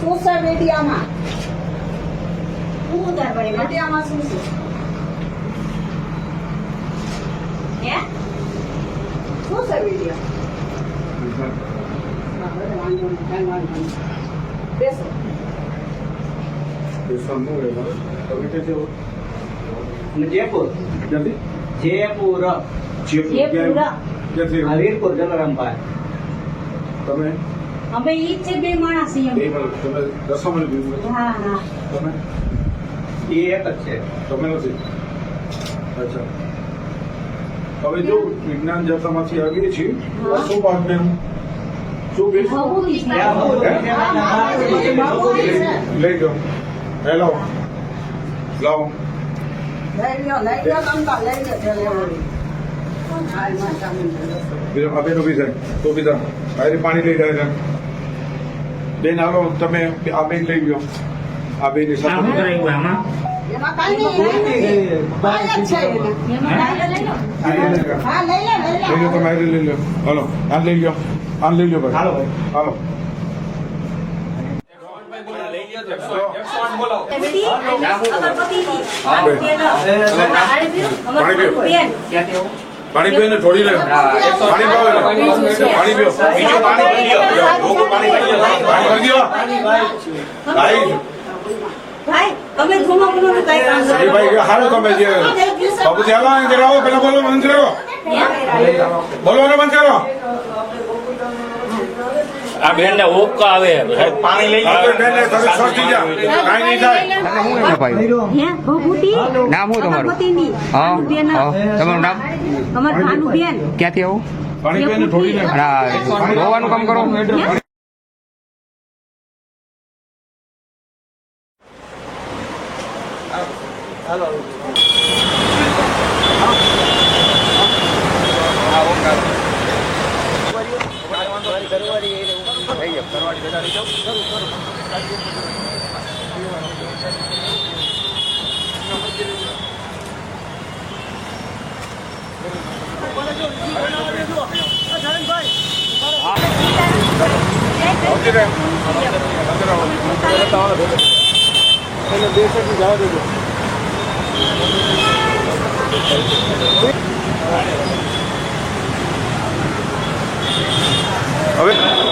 શું છે મીડિયામાં શું ઉધાર પડી? મીડિયામાં શું હે શું મીડિયા હા, વાંધો નહીં. બેસો જયપુર જયપુર જે પૂરા આ વીરપુર જલારામ પાસે તમે અમે ઈ જ છે બે માણસ છીએ બે માણસ. તમે દસમ દીધું હા હા. તમે? એ એક જ છે. તમે નથી? અચ્છા. હવે જો વિજ્ઞાન જગતમાંથી આવીએ છીએ શું ભાગ ને શું છે. લઈ જાઓ. હેલો લાવો ગયો. બીજા આપે તો બીજા. તો પાણી લઈ જાય બેન હાલો તમે આ બેન લઈ ગયો આ બેન. એમાં ડાયરો લઈ લો. હા લઈ લે લઈ લઈ તમે આરે લઈ લો હાલો આ લઈ લ્યો આ લઈ લ્યો ભાઈ હાલો હાલો હા, બેન. પાણી પીવું? પાણી પીવું. પીને છોડી લે. પાણી પાવ. પાણી પીઓ. બીજું પાણી પીઓ. લોકો પાણી પીઓ. પાણી પીઓ. ભાઈ ભાઈ તમે ધૂમો ગુનો કઈ કામ ભાઈ તમે જે પેલા બોલો કરો બોલવાનો બંધ કરો. આ બેન ને ઓપકા આવે પાણી લઈ નામ શું તમારું? હા હા. તમારું નામ? ક્યાંથી આવું? કામ કરો. અને આ ધોવાનું કામ કરો. હવે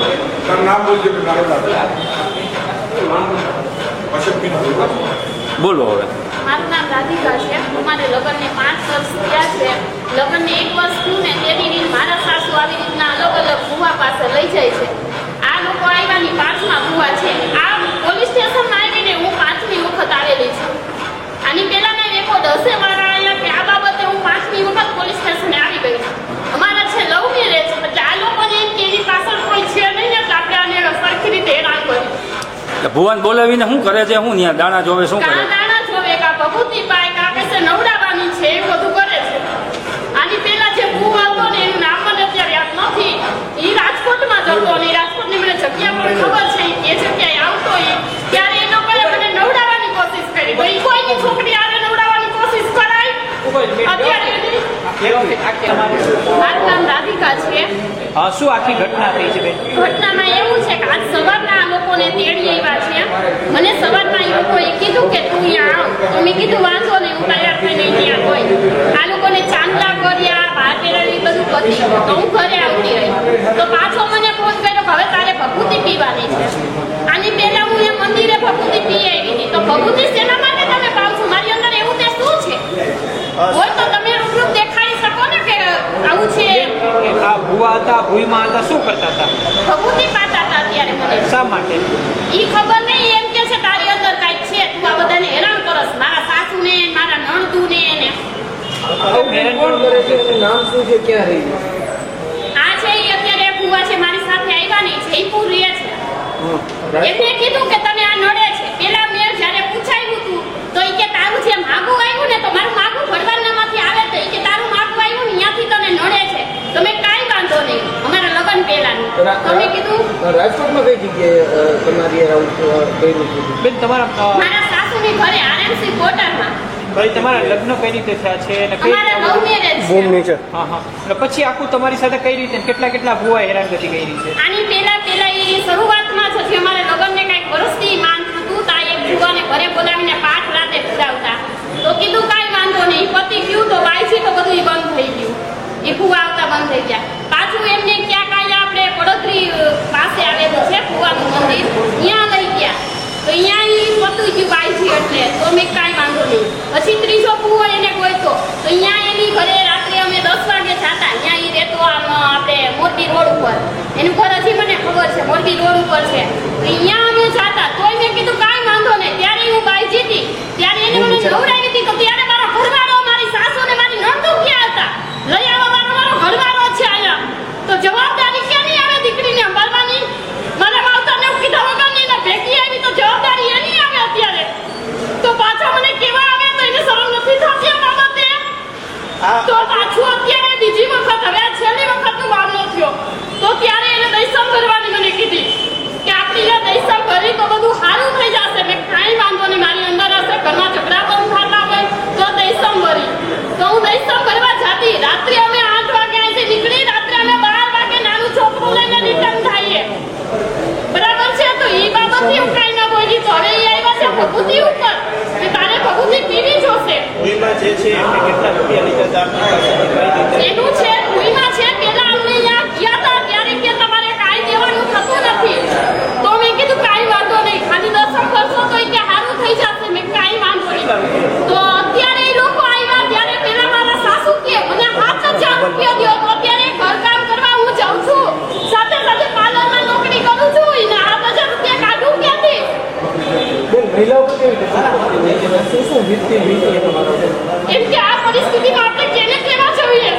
બોલો હવે મારું નામ રાધિકા છે અમારે લગ્નને પાંચ વર્ષ થયા છે લગ્નને એક વર્ષ થયું ને તેની રીત મારા સાસુ આવી રીતના અલગ અલગ ભૂવા પાસે લઈ જાય છે આ લોકો આવ્યાની પાંચમા ભૂવા છે આ પોલીસ સ્ટેશનમાં આવીને હું પાંચમી વખત આવેલી છું આની પહેલાના રેકોર્ડ હશે મારા અહીંયા કે આ બાબતે હું પાંચમી વખત પોલીસ સ્ટેશને આવી ગઈ છું અમારા છે લવ મેરેજ એટલે આ લોકોને એમ કે એની પાછળ કોઈ છે નહીં ને એટલે આપણે આને સરખી રીતે હેરાન કરી એટલે ભુવન બોલાવીને શું કરે છે? શું ત્યાં દાણા જોવે શું કરે કા દાણા જોવે કા ભભૂતિ પાય કા કશે નવડાવવાની છે એ બધું કરે છે આની પહેલા જે ભૂ આવતો ને એનું નામ મને અત્યારે યાદ નથી એ રાજકોટમાં જ હતો અને એ રાજકોટની મને જગ્યા પણ ખબર છે એ જગ્યાએ આવતો એ ત્યારે એ લોકોએ મને નવડાવવાની કોશિશ કરી તો એ કોઈની છોકરી આને નવડાવવાની કોશિશ કરાય અત્યારે એની- મારું નામ રાધિકા છે હા શું આખી ઘટના થઈ છે બેન? ઘટનામાં એવું છે કે આજ સવારના આ લોકોને તેડી આવ્યા છે. મને સવારના એ લોકોએ કીધું કે તું અહીંયા આવ. તો મેં કીધું, વાંધો નહીં, હું તૈયાર થઈને ત્યાં હોય. આ લોકોને ચાંદલા કર્યા બહાર પહેરાવી બધું પતી ગયું. તો હું ઘરે આવતી રહી તો પાછો મને ફોન કર્યો કે હવે તારે ભભૂતિ પીવાની છે આની પહેલા હું અહીંયા મંદિરે ભભૂતિ પી આવી હતી તો ભભૂતિ શેના માટે તમે પાવ છો મારી અંદર એવું તે શું છે હોય તો તમે રૂબરૂ દેખાડી શકો ને કે આવું છે એમ. કે આ ભૂવા હતા ભૂઈમાં હતા શું કરતા હતા? ભભૂતિ પાતા હતા અત્યારે મને. શા માટે? ઈ ખબર નહીં એમ કે છે તારી અંદર કાંઈક છે તું આ બધાને હેરાન કરસ. મારા સાસુને મારા નણદુને ને. હેરાન કોણ કરે છે? એનું નામ શું છે? ક્યાં રહી આ છે ઈ અત્યારે ભૂવા છે મારી સાથે આવ્યા નહીં જયપુર રહે છે. એમને કીધું કે તને આ નડે છે. પેલા મેં જ્યારે પૂછાયું હતું તો ઈ કે તારું જે માગું આવ્યું ને તો મારું માગું ભરવાનામાંથી આવે તો ઈ કે તારું માગું આવ્યું ને ત્યાંથી તને નડે છે તો મેં કાંઈ વાંધો નહીં અમારા લગ્ન પહેલાનું તો મેં કીધું રાજકોટમાં કઈ જગ્યાએ તમારી કર્યું હતું બેન તમારા મારા સાસુની ઘરે આરએમસી ક્વાર્ટરમાં ભાઈ તમારા લગ્ન કઈ રીતે થયા છે અને કઈ છે. હા હા. અને પછી આખું તમારી સાથે કઈ રીતે કેટલા કેટલા ભૂવા હેરાનગતિ કરી છે? આની પહેલા પહેલા એ શરૂઆતમાં જ હજી અમારે લગ્નને કાંઈક વર્ષથી માન થતું તા એક ભુવાને ઘરે બોલાવીને પાઠ રાતે પુરાવતા તો કીધું કાંઈ વાંધો નહીં. પતિ ગયું તો બાઈથી તો બધું બંધ થઈ ગયું. એ ભુવા આવતા બંધ થઈ ગયા. પાછું એમને ક્યાં પડોતરી પાસે આવેલું છે ભુવાનું મંદિર. ત્યાં લઈ ગયા. તો અહીંયા ઈ પતું ગયું બાઈથી એટલે તો મેં કાંઈ વાંધો નહીં પછી ત્રીજો ભૂવો એને ગોઈતો તો અહીંયા એની ઘરે રાત્રે અમે દસ વાગે જાતા ત્યાં ઈ રહેતો આમ આપણે મોરબી રોડ ઉપર એનું ઘર હજી મને ખબર છે મોરબી રોડ ઉપર છે તો અહીંયા અમે જાતા તોય મેં કીધું કાંઈ વાંધો નહીં ત્યારે હું બાઈ જીતી ત્યારે એને મને નવડાવી હતી તો ત્યારે મારો ઘરવાળો મારી સાસુ ને મારી નણંદો ક્યાં હતા લઈ આવવા વાળો મારો ઘરવાળો છે અહીંયા તો જવાબદારી ક્યાંની આવે દીકરીને સંભાળવાની મારા માવતરને હું કીધા વગરની ને ભેગી આવી તો જવાબદારી એની આવે અત્યારે તો પાછા મને કેવા આવે તો એને શરમ નથી થતી આ બાબતે તો પાછું અત્યારે બીજી વખત હવે આ છેલ્લી વખતનો મામલો થયો તો ત્યારે એને દઈસમ કરવાની મને કીધી કે આપણી ને દઈસમ કરી તો બધું સારું થઈ જશે મેં કાંઈ વાંધો નહીં મારી અંદર હશે ઘરમાં ઝઘડા બંધ થતા હોય તો દઈસમ ભરી તો હું દઈસમ કરવા જાતી રાત્રે અમે આઠ વાગે અહીંથી નીકળી રાત્રે અમે બાર વાગે નાનું છોકરું લઈને રિટર્ન થઈએ બરાબર છે તો બાબતથી ના બોલી તો હવે એ આવ્યા છે ભભૂતિ ઉપર. કે તારે ભભૂતિ પીવી જોશે ભૂઈમાં જે છે કેટલા રૂપિયા લીધા હતા? એનું છે ભૂઈમાં છે પેલા અમને અહીંયા ગયા હતા ત્યારે કે તમારે કાંઈ દેવાનું થતું નથી તો મેં કીધું કાંઈ વાંધો નહીં ખાલી દર્શન કરશો તો કે સારું થઈ જશે મેં કાંઈ વાંધો નહીં તો અત્યારે એ લોકો આવ્યા ત્યારે પેલા મારા સાસુ કે મને સાત હજાર રૂપિયા દ્યો તો અત્યારે ઘરકામ કરવા હું જાઉં છું સાથે સાથે પાર્લરમાં નોકરી કરું છું એને સાત હજાર રૂપિયા કાઢું ક્યાંથી બેન મહિલાઓ પર કેવી રીતે શું શું વીતતી વીતી એ તમારો એમ કે આ પરિસ્થિતિમાં આપણે કેને કેવા જોઈએ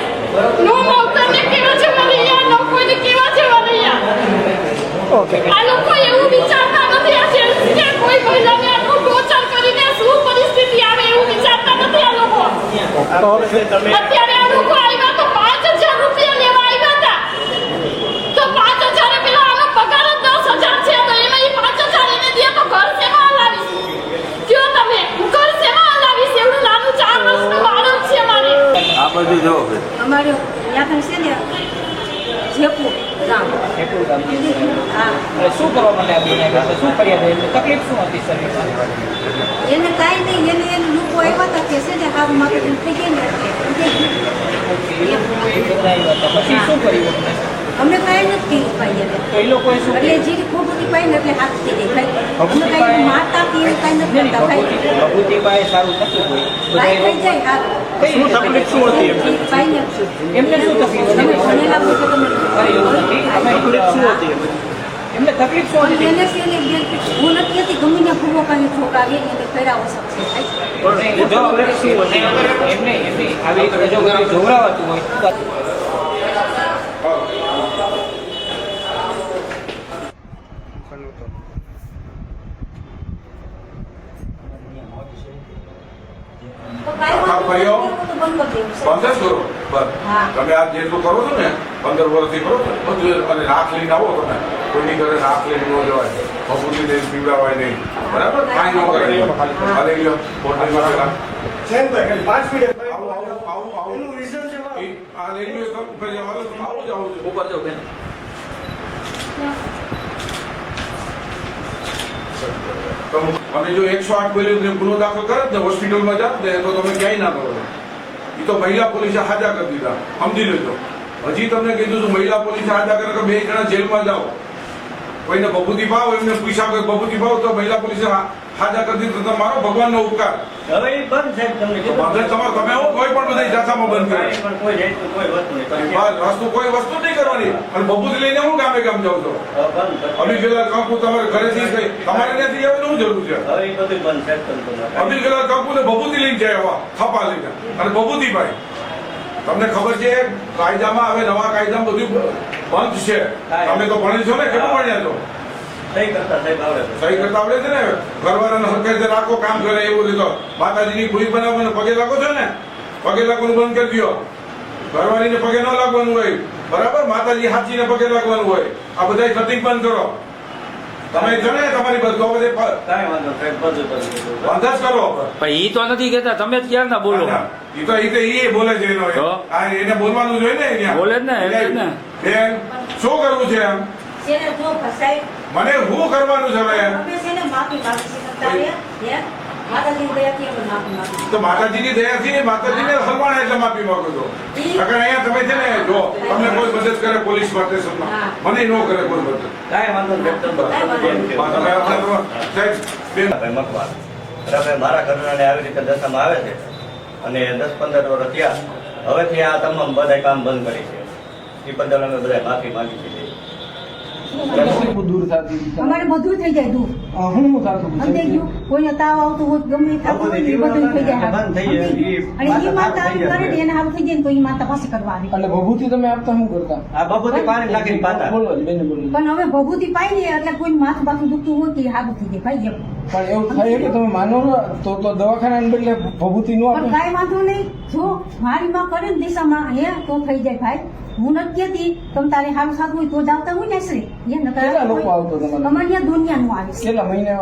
નો માવતરને કેવા જવા રહ્યા નો કોઈને કેવા જવા રહ્યા આ લોકો એવું વિચારતા નથી આ જેન્ટ્સ કે કોઈ મહિલાને આટલું ટોર્ચર કરીને શું પરિસ્થિતિ આવે એવું વિચારતા નથી આ લોકો આ વખતે તમે અત્યારે આ લોકો આવ્યા તો પાંચ હજાર રૂપિયા લેવા આવ્યા હતા તો પાંચ હજાર પેલા આનો પગાર જ દસ હજાર છે તો એમાં ઈ પાંચ હજાર એને દે તો ઘર શેમાં હલાવીશ કયો તમે હું ઘર શેમાં હલાવીશ એવડું નાનું ચાર વર્ષનું બાળક છે મારે આ બધું જો અમારે યાદ છે ને જેપુર ગામ એટલું કામ છે. હા એટલે શું કરવા માટે આ બેન આવ્યા હતા? શું ફરિયાદ આવી? તકલીફ શું હતી શરીરમાં એને કાંઈ નહીં એને એને લોકો આવ્યા હતા કે છે ને હાથ માથે થઈ ગઈ ને એટલે ઉઠી ગઈ. આવ્યા હતા. પછી શું કર્યું તમને? અમે કાંઈ નથી ભાઈ તો એ લોકોએ શું એટલે? જે ખોટું પાઈ ને એટલે હાથ થઈ ગઈ અમે ભભૂતિ કાંઈ મારતા કે એવું કાંઈ નથી કરતા ભાઈ ભભૂતિ- સારું થતું હોય. ભાઈ થઈ જાય હાથ શું તકલીફ શું હતી એમને? એમને શું તકલીફ તમે ભણેલા હોય તો તમે અરે એવું નથી. અમે તકલીફ શું હતી એમને? તકલીફ શું હતી? એને છે એને બેન હું નથી. હતી ગમે ત્યાં ભૂવો કાંઈ છોકરા આવે એને કર્યા હવે હોય? એમને એમને આવી રીતે જો કોઈ જોવરાવાતું હોય. કરી છે. પંદર કરો. બસ. તમે આ જેટલું કરો છો ને પંદર વર્ષથી કરો છો બધું અને રાખ લઈને આવો તમે. કોઈની ઘરે નાક લઈને ન જવાય. બપોરથી લઈને પીવડાવાય નહીં. બરાબર? કાંઈ ન કરાય અરે લ્યો હોટલમાં પેલા પાંચ મિનિટ આવું આવું આવું આવું. એનું છે આ લઈ લ્યો તો ઉપર જવાનું આવું જ આવું ઉપર જાઓ બેન. અને જો એકસો આઠ બોલ્યું ગુનો દાખલ કરે ને હોસ્પિટલમાં જાત ને તો તમે ક્યાંય ના કરો. એ તો મહિલા પોલીસે હાજા કરી દીધા. સમજી લેજો. હજી તમને કીધું છું મહિલા પોલીસે હાજા કરે કે બે જણા જેલમાં જાઓ. કોઈને બબુતી ભાવ એમને પૂછ્યા કોઈ બબુતી ભાવ તો મહિલા પોલીસે હાજર કરી દીધું. તો મારો ભગવાનનો ઉપકાર. હવે એ બંધ સાહેબ તમને તમારે તમે હો કોઈ પણ બધા જાથામાં બંધ કરી. કોઈ જાતનું કોઈ વસ્તુ નહીં. વસ્તુ કોઈ વસ્તુ નહીં કરવાની. અને બબુતી લઈને હું ગામે ગામ જાઉં છો? બંધ કરો. કાકુ તમારે ઘરેથી કઈ તમારે ત્યાંથી આવે શું જરૂર છે? હવે એ બધું બંધ સાહેબ તમે તમારે. અબ્દુલ કલામ કાકુ ને બબુતી લઈને જાય હવા થપા લઈને. અને બબુતી ભાઈ તમને ખબર છે કાયદામાં હવે નવા કાયદામાં બધું બંધ છે. તમે તો ભણે છો ને કેટલું ભણ્યા છો? સહી કરતા આવડે છે. સહી કરતા આવડે છે ને? ઘરવાળાને રીતે રાખો કામ કરે એવું લીધો માતાજીની ભૂઈ બનાવવાનું પગે લાગો છો ને? પગે લાગવાનું બંધ કરી દો ઘરવાળીને પગે ન લાગવાનું હોય. બરાબર? માતાજી હાથીને પગે લાગવાનું હોય. આ બધા કટિંગ બંધ કરો. તમે ને તમારી બધું બધે કાંઈ વાંધો નહીં, સાહેબ, બધું બધું. વાંધા જ કરો પણ ઈ તો નથી કહેતા તમે જ ક્યાં ના બોલો ઈ તો ઈ તો ઈ બોલે છે એનો? આ એને બોલવાનું જોઈએ ને અહીંયા. બોલે જ ને, એટલે જ ને. બેન શું કરવું છે જો ફસાય મને શું કરવાનું છે હવે માફી માંગી છે તો માતાજીની દયાથી ને માતાજીને સન્માન એટલે માફી માંગુ છો. ઈ- અહીંયા તમે છે ને જો તમને કોઈ મદદ કરે પોલીસ માટે સન્માન. મને ન કરે કોઈ મદદ. કાંઈ વાંધો નહીં, સાહેબ, તમે બધું જેમ કહો. હા, તમે આપણે તો સાહેબ બેન ભાઈ મકવાણ બરાબર મારા ઘરનાને આવી રીતે દશામાં આવે છે અને દસ પંદર વર્ષ થયા. હવેથી આ તમામ બધા કામ બંધ કરી છે. એ બદલ અમે બધા માફી માંગી છીએ દૂર થતી અમારે બધું થઈ જાય દૂર. હું હું થતું હતું? ગયું? કોઈને તાવ આવતો હોય ગમે થતું હોય બધું થઈ જાય. જાય. અને એ માતા કરે એને સારું થઈ જાય તો એ માતા પાસે કરવા આવે. એટલે ભભૂતિ તમે આપતા શું કરતા? આ બપોરથી પાણી નાખીને પાતા. બોલો બેન બોલો પણ હવે ભભૂતિ પાઈ ને એટલે કોઈ માથું બાથું દુખતું હોય કે હારું થઈ જાય ભાઈ જેમ પણ એવું થાય કે તમે માનો તો તો દવાખાના બદલે ભભૂતિ નો આપે. કાંઈ વાંધો નહીં. જો મારી માં કરે ને દિશામાં હે તો થઈ જાય ભાઈ. હું નથી કહેતી તમે તારે હારું સારું હોય તો જ આવતા હોય ને શ્રી એ નકર કેટલા લોકો આવતો તમારે? અમારે ત્યાં દુનિયાનું આવે છે. કેટલા મહિને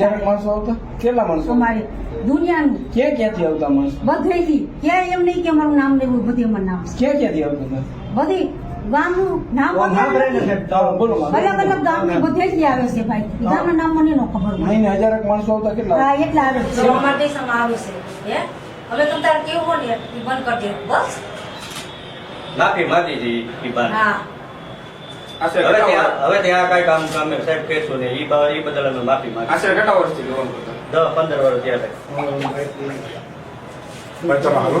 હજાર માણસો આવતા? કેટલા માણસો? અમારે દુનિયાનું. ક્યાં ક્યાંથી આવતા માણસો? બધેથી. ક્યાં એમ નહીં કે અમારું નામ લેવું બધે અમારું નામ ક્યાં ક્યાંથી આવતા? બધી. ગામનું નામ. અલગ અલગ ગામની બધેથી આવે છે ભાઈ. ગામના નામ મને ન ખબર હોય. મહિને માણસો આવતા કેટલા? હા એટલા આવે છે. આવે હે? હવે તમ તારે કેવું હોય ને એ બંધ કરી દે. બસ. માફી માંગી છે એ બાને. હા. હવે ત્યાં હવે ત્યાં કાંઈ કામ અમે સાહેબ કહેશો ને એ બ- એ બદલ અમે માફી માંગી આશરે કેટલા વર્ષથી લોન કરતા. દસ પંદર વર્ષ થયા છે. તમે હાલો.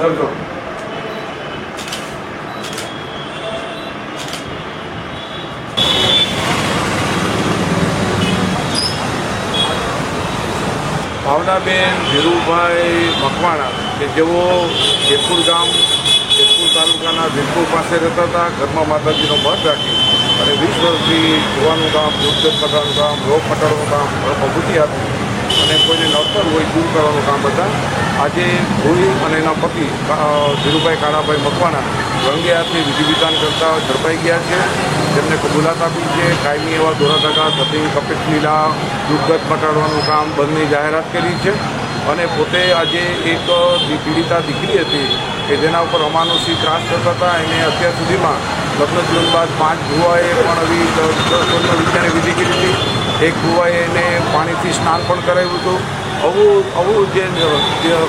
સમજો ભાવનાબેન ધીરુભાઈ મકવાણા, કે જેઓ જેતપુર ગામ, જેતપુર તાલુકાના જેતપુર પાસે રહેતા હતા, ઘરમાં માતાજીનો મત રાખી અને વીસ વર્ષથી જોવાનું કામ દૂધ પટાળનું કામ રોગ પટાળનું કામ પ્રભુતિ આપી. અને કોઈને નડતર હોય દૂર કરવાનું કામ હતા. આજે ભૂરી અને એના પતિ ધીરુભાઈ કાળાભાઈ મકવાણા રંગે હાથથી વિધિ વિધાન કરતા ઝડપાઈ ગયા છે. તેમને કબૂલાત આપી છે. કાયમી એવા દોરા ટકા કપિત લીલા દુર્ગત મટાડવાનું કામ બંધની જાહેરાત કરી છે. અને પોતે આજે એક પીડિતા દીકરી હતી કે જેના ઉપર અમાનુષી ત્રાસ થતા હતા. એને અત્યાર સુધીમાં લગ્ન જીવન બાદ પાંચ ભુવાએ પણ આવી વિદ્યાની વિધિ કરી હતી. એક ભુવાએ એને પાણીથી સ્નાન પણ કરાવ્યું હતું. આવું આવું જે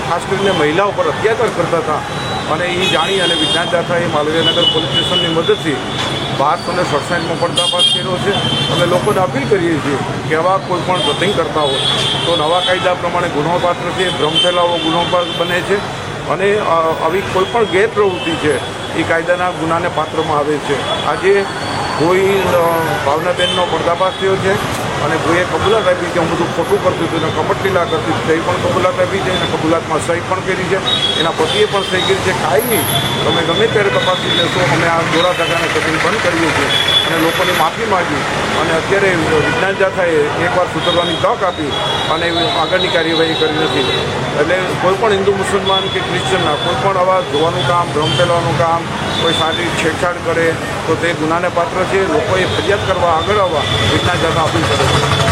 ખાસ કરીને મહિલાઓ પર અત્યાચાર કરતા હતા અને એ જાણી અને વિજ્ઞાન એ માલવીયાનગર પોલીસ સ્ટેશનની મદદથી બારસો ને સડસાઠમાં પર્દાફાશ કર્યો છે. અમે લોકોને અપીલ કરીએ છીએ કે આવા કોઈ પણ ધતિંગ કરતા હોય તો નવા કાયદા પ્રમાણે ગુનોપાત્ર છે, ભ્રમ ફેલાવો ગુનોપાત્ર બને છે અને આવી કોઈ પણ ગેરપ્રવૃત્તિ છે એ કાયદાના ગુનાને પાત્રમાં આવે છે. આજે કોઈ ભાવનાબેનનો પડદાફાશ થયો છે. અને કોઈએ કબૂલાત આપી કે હું બધું ખોટું કરતું હતું, એને કપટ લીલા કરતી સહી પણ કબૂલાત આપી છે, અને કબૂલાતમાં સહી પણ કરી છે, એના પતિએ પણ સહી કરી છે, કાંઈ નહીં. તમે ગમે ત્યારે તપાસી લેશો, અમે આ દોરા ધાગાને કટિંગ બંધ કર્યું છે અને લોકોની માફી માંગી, અને અત્યારે વિજ્ઞાન જાથાએ એકવાર સુધરવાની તક આપી, અને આગળની કાર્યવાહી કરી નથી. એટલે કોઈ પણ હિન્દુ મુસલમાન કે ક્રિશ્ચનના કોઈ પણ આવા જોવાનું કામ, ભ્રમ ફેલવાનું કામ કોઈ સારી છેડછાડ કરે તો તે ગુનાને પાત્ર છે. લોકોએ ફરિયાદ કરવા આગળ આવવા વિજ્ઞાન જતા આપી શકે છે.